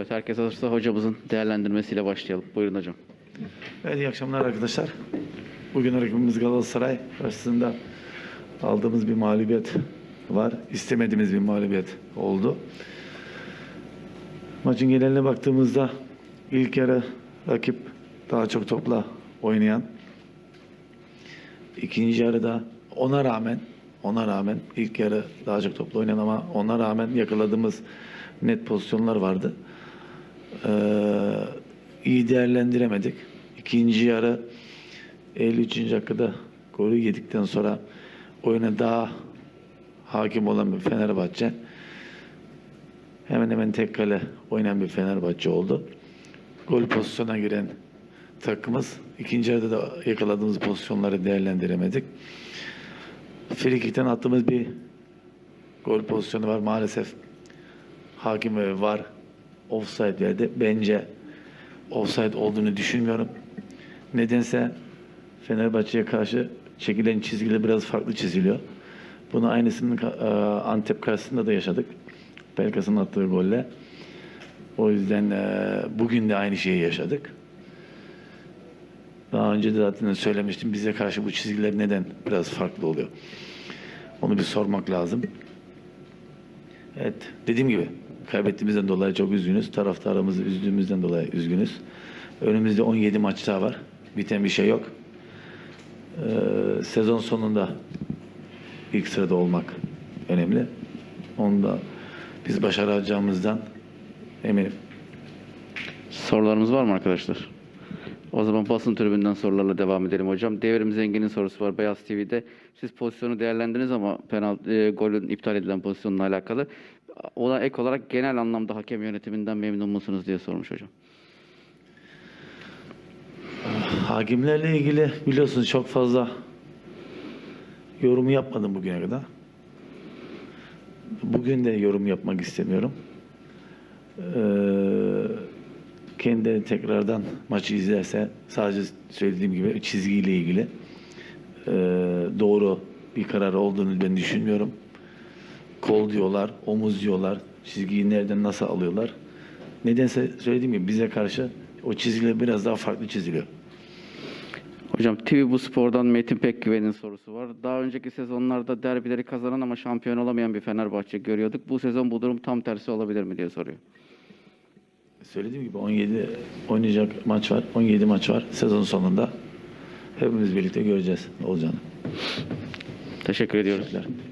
Evet herkes hazırsa hocamızın değerlendirmesiyle başlayalım. Buyurun hocam. Evet, iyi akşamlar arkadaşlar. Bugün rakibimiz Galatasaray karşısında aldığımız bir mağlubiyet var. İstemediğimiz bir mağlubiyet oldu. Maçın geneline baktığımızda ilk yarı rakip daha çok topla oynayan. İkinci yarıda ona rağmen ona rağmen ilk yarı daha çok topla oynayan ama ona rağmen yakaladığımız net pozisyonlar vardı. Ee, iyi değerlendiremedik. İkinci yarı 53. dakikada golü yedikten sonra oyuna daha hakim olan bir Fenerbahçe hemen hemen tek kale oynayan bir Fenerbahçe oldu. Gol pozisyona giren takımız ikinci yarıda da yakaladığımız pozisyonları değerlendiremedik. Frikik'ten attığımız bir gol pozisyonu var. Maalesef hakim var verdi. Bence offside olduğunu düşünmüyorum. Nedense Fenerbahçe'ye karşı çekilen çizgiler biraz farklı çiziliyor. Bunu aynısını e, Antep karşısında da yaşadık. Pelkas'ın attığı golle. O yüzden e, bugün de aynı şeyi yaşadık. Daha önce de zaten söylemiştim. Bize karşı bu çizgiler neden biraz farklı oluyor? Onu bir sormak lazım. Evet, dediğim gibi kaybettiğimizden dolayı çok üzgünüz. Taraftarımızı üzdüğümüzden dolayı üzgünüz. Önümüzde 17 maç daha var. Biten bir şey yok. Ee, sezon sonunda ilk sırada olmak önemli. Onu da biz başaracağımızdan eminim. Sorularımız var mı arkadaşlar? O zaman basın tribünden sorularla devam edelim hocam. Devrim Zengin'in sorusu var Beyaz TV'de. Siz pozisyonu değerlendirdiniz ama penaltı, e, golün iptal edilen pozisyonla alakalı. Ona ek olarak genel anlamda hakem yönetiminden memnun musunuz diye sormuş hocam. Hakimlerle ilgili biliyorsunuz çok fazla yorum yapmadım bugüne kadar. Bugün de yorum yapmak istemiyorum. Ee, kendi tekrardan maçı izlerse sadece söylediğim gibi çizgiyle ilgili ee, doğru bir karar olduğunu ben düşünmüyorum. Kol diyorlar, omuz diyorlar, çizgiyi nereden nasıl alıyorlar. Nedense söylediğim gibi bize karşı o çizgiler biraz daha farklı çiziliyor. Hocam TV Bu Spor'dan Metin Pekgüven'in sorusu var. Daha önceki sezonlarda derbileri kazanan ama şampiyon olamayan bir Fenerbahçe görüyorduk. Bu sezon bu durum tam tersi olabilir mi diye soruyor. Söylediğim gibi 17 oynayacak maç var. 17 maç var sezon sonunda. Hepimiz birlikte göreceğiz olacağını. Teşekkür ediyoruz. Teşekkürler.